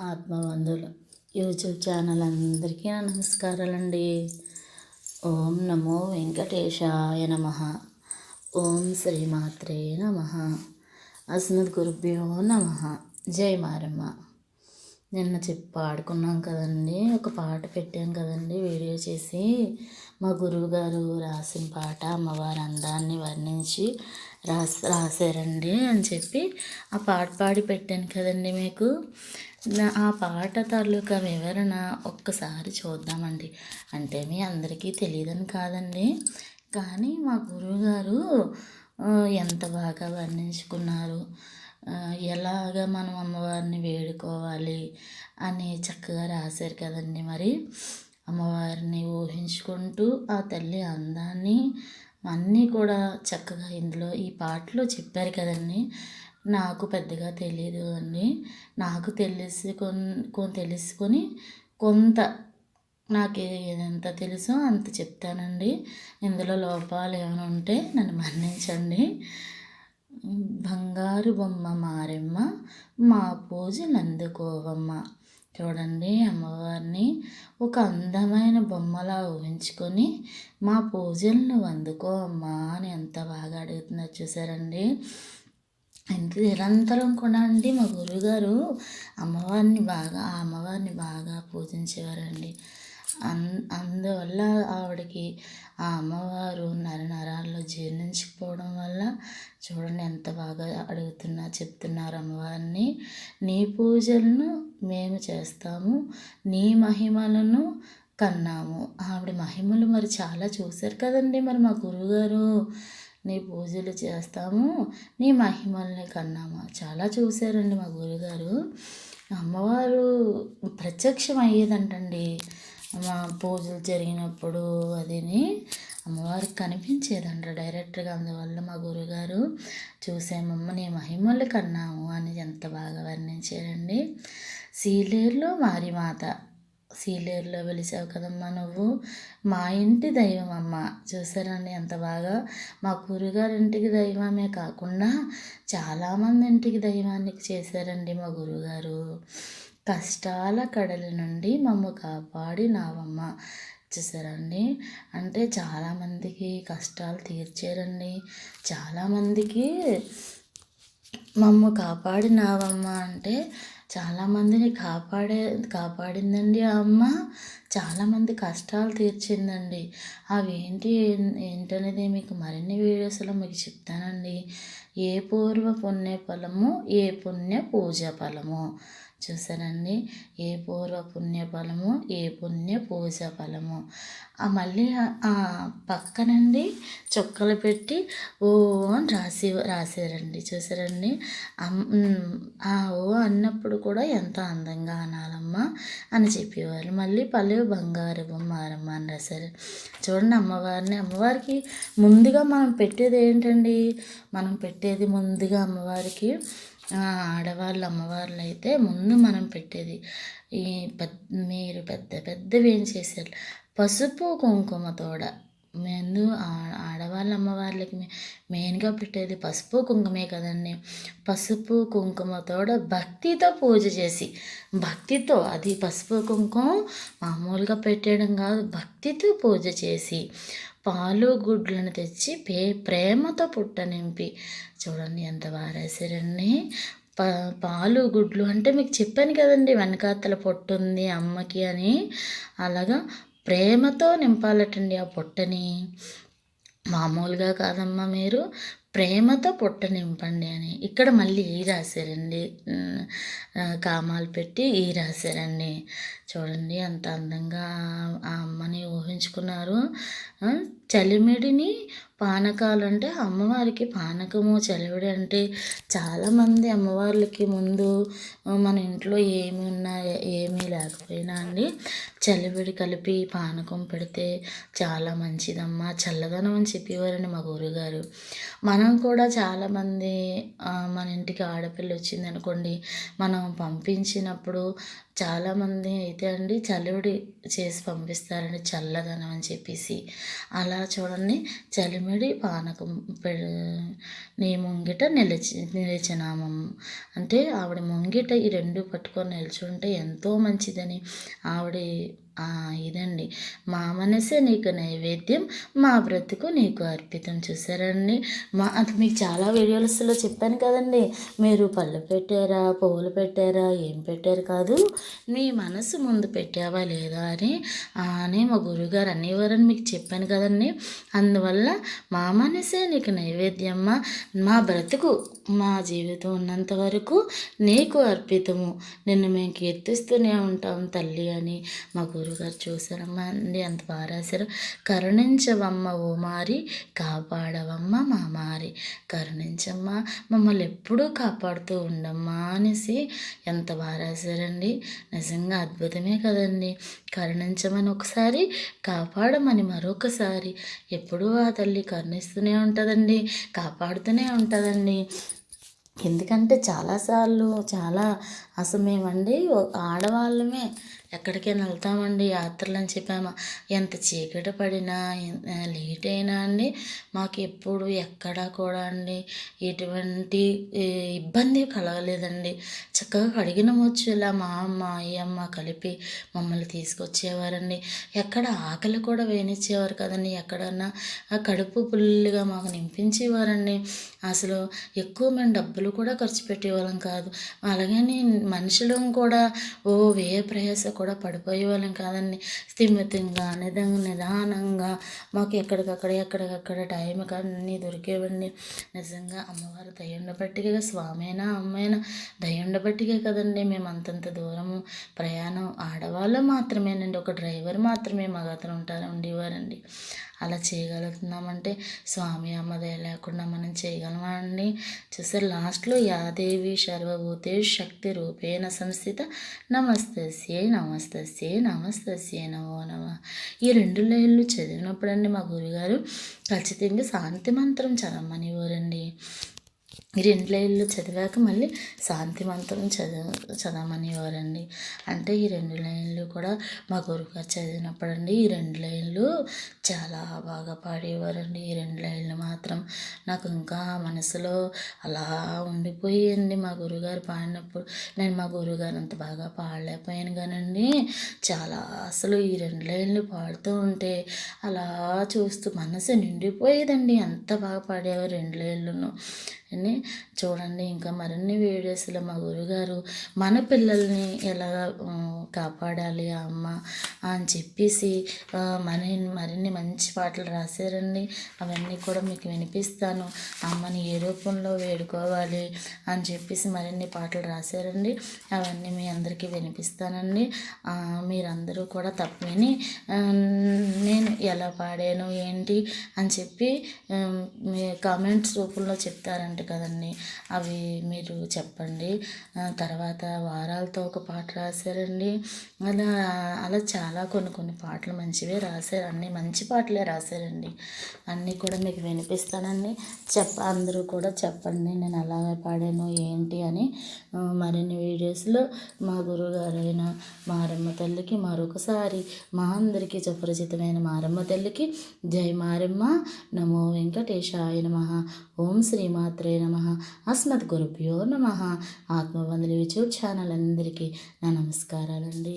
ఆత్మబంధువులు. YouTube channel అందరికీ నా నమస్కారాలండి. ఓం నమో వెంకటేశాయ నమ. ఓం శ్రీమాత్రే నమ. అస్మద్ గురుభ్యో నమ. జై మారమ్మ. నిన్న చెప్పి పాడుకున్నాం కదండి. ఒక పాట పెట్టాం కదండి వీడియో చేసి. మా గురువు గారు రాసిన పాట అమ్మవారి అందాన్ని వర్ణించి రాస్ రాశారండి అని చెప్పి. ఆ పాట పాడి పెట్టాను కదండి మీకు. ఆ పాట తాలూకా వివరణ ఒక్కసారి చూద్దామండి. అంటే మీ అందరికీ తెలియదని కాదండి. కానీ మా గురువుగారు ఎంత బాగా వర్ణించుకున్నారు. ఎలాగ మనం అమ్మవారిని వేడుకోవాలి అని చక్కగా రాశారు కదండి మరి. అమ్మవారిని ఊహించుకుంటూ ఆ తల్లి అందాన్ని అన్నీ కూడా చక్కగా ఇందులో ఈ పాటలో చెప్పారు కదండి. నాకు పెద్దగా తెలియదు అండి. నాకు తెలిసి తెలుసుకొని కొంత నాకు ఎంత తెలుసో అంత చెప్తానండి. ఇందులో లోపాలు ఏమైనా ఉంటే నన్ను మన్నించండి. బంగారు బొమ్మ మారెమ్మ మా పూజలు నందుకోవమ్మ. చూడండి అమ్మవారిని ఒక అందమైన బొమ్మలా ఊహించుకొని మా పూజలను అందుకో అమ్మా అని ఎంత బాగా అడుగుతున్నారు చూసారండి. ఇంత నిరంతరం కూడా అండి మా గురువుగారు అమ్మవారిని బాగా ఆ అమ్మవారిని బాగా పూజించేవారండి. అన్ అందువల్ల ఆవిడకి ఆ అమ్మవారు నర నరాల్లో జీర్ణించుకుపోవడం వల్ల చూడండి ఎంత బాగా అడుగుతున్నా చెప్తున్నారు అమ్మవారిని. నీ పూజలను మేము చేస్తాము నీ మహిమలను కన్నాము. ఆవిడ మహిమలు మరి చాలా చూశారు కదండి మరి మా గురువుగారు నీ పూజలు చేస్తాము నీ మహిమల్ని కన్నామా. చాలా చూశారండి మా గురుగారు. అమ్మవారు ప్రత్యక్షం అయ్యేదంటండి పూజలు జరిగినప్పుడు అదిని అమ్మవారికి కనిపించేదంట డైరెక్ట్గా అందువల్ల మా గురుగారు చూసామమ్మ నీ మహిమలు కన్నాము అని ఎంత బాగా వర్ణించారండి. సీలేరులో మారిమాత సీలేరులో వెలిసావు కదమ్మా నువ్వు. మా ఇంటి దైవం అమ్మ. చూసారండి ఎంత బాగా. మా గురుగారి ఇంటికి దైవమే కాకుండా చాలామంది ఇంటికి దైవానికి చేశారండి మా గురుగారు. కష్టాల కడల నుండి మమ్మ కాపాడి నావమ్మ. చూసారండి? అంటే చాలామందికి కష్టాలు తీర్చారండి. చాలామందికి మమ్మ కాపాడినావమ్మ అంటే చాలామందిని కాపాడే కాపాడిందండి ఆ అమ్మ. చాలామంది కష్టాలు తీర్చిందండి. అవి ఏంటి ఏంటనేది మీకు మరిన్ని వీడియోస్లో మీకు చెప్తానండి. ఏ పూర్వ పుణ్య ఫలము ఏ పుణ్య పూజ ఫలము? చూసారండి? ఏ పూర్వ పుణ్య ఫలము ఏ పుణ్య పూజ ఫలము మళ్ళీ పక్కనండి చుక్కలు పెట్టి ఓ అని రాసి రాశారండి చూసారండి? ఆ ఓ అన్నప్పుడు కూడా ఎంత అందంగా అనాలమ్మా అని చెప్పేవారు. మళ్ళీ పల్లె బంగారు బొమ్మారమ్మ అని రాశారు. చూడండి అమ్మవారిని. అమ్మవారికి ముందుగా మనం పెట్టేది ఏంటండి? మనం పెట్టేది ముందుగా అమ్మవారికి ఆడవాళ్ళు అమ్మవార్లు అయితే ముందు మనం పెట్టేది ఈ పెద్ద మీరు పెద్ద పెద్దవి ఏం చేశారు? పసుపు కుంకుమ తోడ. ముందు ఆడవాళ్ళ అమ్మవార్లకి మెయిన్గా పెట్టేది పసుపు కుంకుమే కదండి. పసుపు కుంకుమ తోడ భక్తితో పూజ చేసి భక్తితో అది పసుపు కుంకుమ మామూలుగా పెట్టేయడం కాదు భక్తితో పూజ చేసి పాలు గుడ్లను తెచ్చి పే ప్రేమతో పుట్ట నింపి చూడండి ఎంత బాగా రాశారండి పా పాలు గుడ్లు అంటే మీకు చెప్పాను కదండి వెనకాతల పొట్టు ఉంది అమ్మకి అని. అలాగా ప్రేమతో నింపాలటండి ఆ పొట్టని. మామూలుగా కాదమ్మా మీరు. ప్రేమతో పొట్ట నింపండి అని. ఇక్కడ మళ్ళీ ఈ రాశారండి. కామాలు పెట్టి ఈ రాశారండి. చూడండి అంత అందంగా ఆ అమ్మని ఊహించుకున్నారు. చలిమిడిని పానకాలు అంటే అమ్మవారికి పానకము చలివిడి అంటే చాలామంది అమ్మవార్లకి ముందు మన ఇంట్లో ఏమి ఉన్నా ఏమీ లేకపోయినా అండి చలివిడి కలిపి పానకం పెడితే చాలా మంచిదమ్మా చల్లదనం అని చెప్పేవారండి మా గురుగారు. మన మనం కూడా చాలామంది మన ఇంటికి ఆడపిల్ల వచ్చిందనుకోండి మనం పంపించినప్పుడు చాలామంది అయితే అండి చలివిడి చేసి పంపిస్తారండి చల్లదనం అని చెప్పేసి. అలా చూడండి చలిమిడి పానకం నీ ముంగిట నిలిచి నిలిచినామం. అంటే ఆవిడ ముంగిట ఈ రెండు పట్టుకొని నిల్చుంటే ఎంతో మంచిదని ఆవిడ ఇదండి. మా మనసే నీకు నైవేద్యం మా బ్రతుకు నీకు అర్పితం. చూసారండి? మా అది మీకు చాలా వీడియోస్లో చెప్పాను కదండి. మీరు పళ్ళు పెట్టారా పువ్వులు పెట్టారా ఏం పెట్టారు కాదు. నీ మనసు ముందు పెట్టావా లేదా అని అని మా గురువుగారు అనేవారని మీకు చెప్పాను కదండి. అందువల్ల మా మనసే నీకు నైవేద్యమ్మా మా బ్రతుకు మా జీవితం ఉన్నంత వరకు నీకు అర్పితము. నిన్ను మేము కీర్తిస్తూనే ఉంటాం తల్లి అని మా గురుగారు చూసారమ్మా అండి. అంత బాగా రాశారు కరుణించవమ్మ ఓ మారి కాపాడవమ్మ మా మారి. కరుణించమ్మ మమ్మల్ని ఎప్పుడూ కాపాడుతూ ఉండమ్మా అనేసి ఎంత బాగా రాశారండి నిజంగా అద్భుతమే కదండి. కరుణించమని ఒకసారి కాపాడమని మరొకసారి. ఎప్పుడూ ఆ తల్లి కరుణిస్తూనే ఉంటుందండి కాపాడుతూనే ఉంటుందండి. ఎందుకంటే చాలాసార్లు చాలా అసలు మేమండి ఆడవాళ్ళమే ఎక్కడికైనా వెళ్తామండి యాత్రలు అని చెప్పామా. ఎంత చీకటి పడినా లేట్ అయినా అండి మాకు ఎప్పుడు ఎక్కడా కూడా అండి ఎటువంటి ఇబ్బంది కలగలేదండి. చక్కగా కడిగిన ఇలా మా అమ్మ అయ్యమ్మ కలిపి మమ్మల్ని తీసుకొచ్చేవారండి. ఎక్కడ ఆకలి కూడా వేణిచ్చేవారు కదండి ఎక్కడన్నా కడుపు పుల్లుగా మాకు నింపించేవారండి. అసలు ఎక్కువ మేము డబ్బులు కూడా ఖర్చు పెట్టేవాళ్ళం కాదు. అలాగని మనుషులం కూడా ఓ వ్యయ ప్రయాస కూడా పడిపోయే వాళ్ళం కాదండి. స్థిమితంగా నిధం నిదానంగా మాకు ఎక్కడికక్కడ ఎక్కడికక్కడ టైం అన్నీ దొరికేవండి. నిజంగా అమ్మవారు దయ్యుండబట్టిగా స్వామి అయినా అమ్మైనా దయ్యుండబట్టికే కదండి. మేము అంతంత దూరము ప్రయాణం ఆడవాళ్ళు మాత్రమేనండి. ఒక డ్రైవర్ మాత్రమే మగతను ఉంటారు ఉండేవారండి. అలా చేయగలుగుతున్నామంటే స్వామి అమ్మదే లేకుండా మనం చేయగలమా అండి. చూసారు లాస్ట్లో యాదేవి సర్వభూతే శక్తి రూపేణ సంస్థిత నమస్తస్యే నమస్తస్యే నమస్తస్యే నమో నమ. ఈ రెండు లైన్లు చదివినప్పుడండి మా గురుగారు ఖచ్చితంగా శాంతి మంత్రం చదవమనివ్వరండి ఈ రెండు లైన్లు చదివాక మళ్ళీ శాంతి మంత్రం చదవ చదవమనేవారండి. అంటే ఈ రెండు లైన్లు కూడా మా గురుగారు చదివినప్పుడండి ఈ రెండు లైన్లు చాలా బాగా పాడేవారండి. ఈ రెండు లైన్లు మాత్రం నాకు ఇంకా మనసులో అలా ఉండిపోయింది మా గురుగారు పాడినప్పుడు నేను మా గురుగారు అంత బాగా పాడలేకపోయాను కానండి. చాలా అసలు ఈ రెండు లైన్లు పాడుతూ ఉంటే అలా చూస్తూ మనసు నిండిపోయేదండి. అంత బాగా పాడేవారు రెండు లైన్లను. అని చూడండి. ఇంకా మరిన్ని వీడియోస్లో మా గురుగారు మన పిల్లల్ని ఎలా కాపాడాలి ఆ అమ్మ అని చెప్పేసి మరి మరిన్ని మంచి పాటలు రాశారండి. అవన్నీ కూడా మీకు వినిపిస్తాను. అమ్మని ఏ రూపంలో వేడుకోవాలి అని చెప్పేసి మరిన్ని పాటలు రాశారండి. అవన్నీ మీ అందరికీ వినిపిస్తానండి. మీరందరూ కూడా తప్పని నేను ఎలా పాడాను ఏంటి అని చెప్పి మీ కామెంట్స్ రూపంలో చెప్తారండి పాట కదండి. అవి మీరు చెప్పండి. తర్వాత వారాలతో ఒక పాట రాశారండి. అలా అలా చాలా కొన్ని కొన్ని పాటలు మంచివే రాశారు. అన్నీ మంచి పాటలే రాశారండి. అన్నీ కూడా మీకు వినిపిస్తానండి. చెప్ప అందరూ కూడా చెప్పండి. నేను అలాగే పాడాను అని మరిన్ని వీడియోస్లో మా గురుగారైన మారమ్మ తల్లికి మరొకసారి మా అందరికీ సుపరిచితమైన మారమ్మ తల్లికి జై మారమ్మ. నమో వెంకటేశాయ నమ. ఓం శ్రీమాత్రే నమ. అస్మత్ గురుభ్యో నమ. ఆత్మబంధులు యూట్యూబ్ ఛానల్ అందరికీ నా నమస్కారాలండి.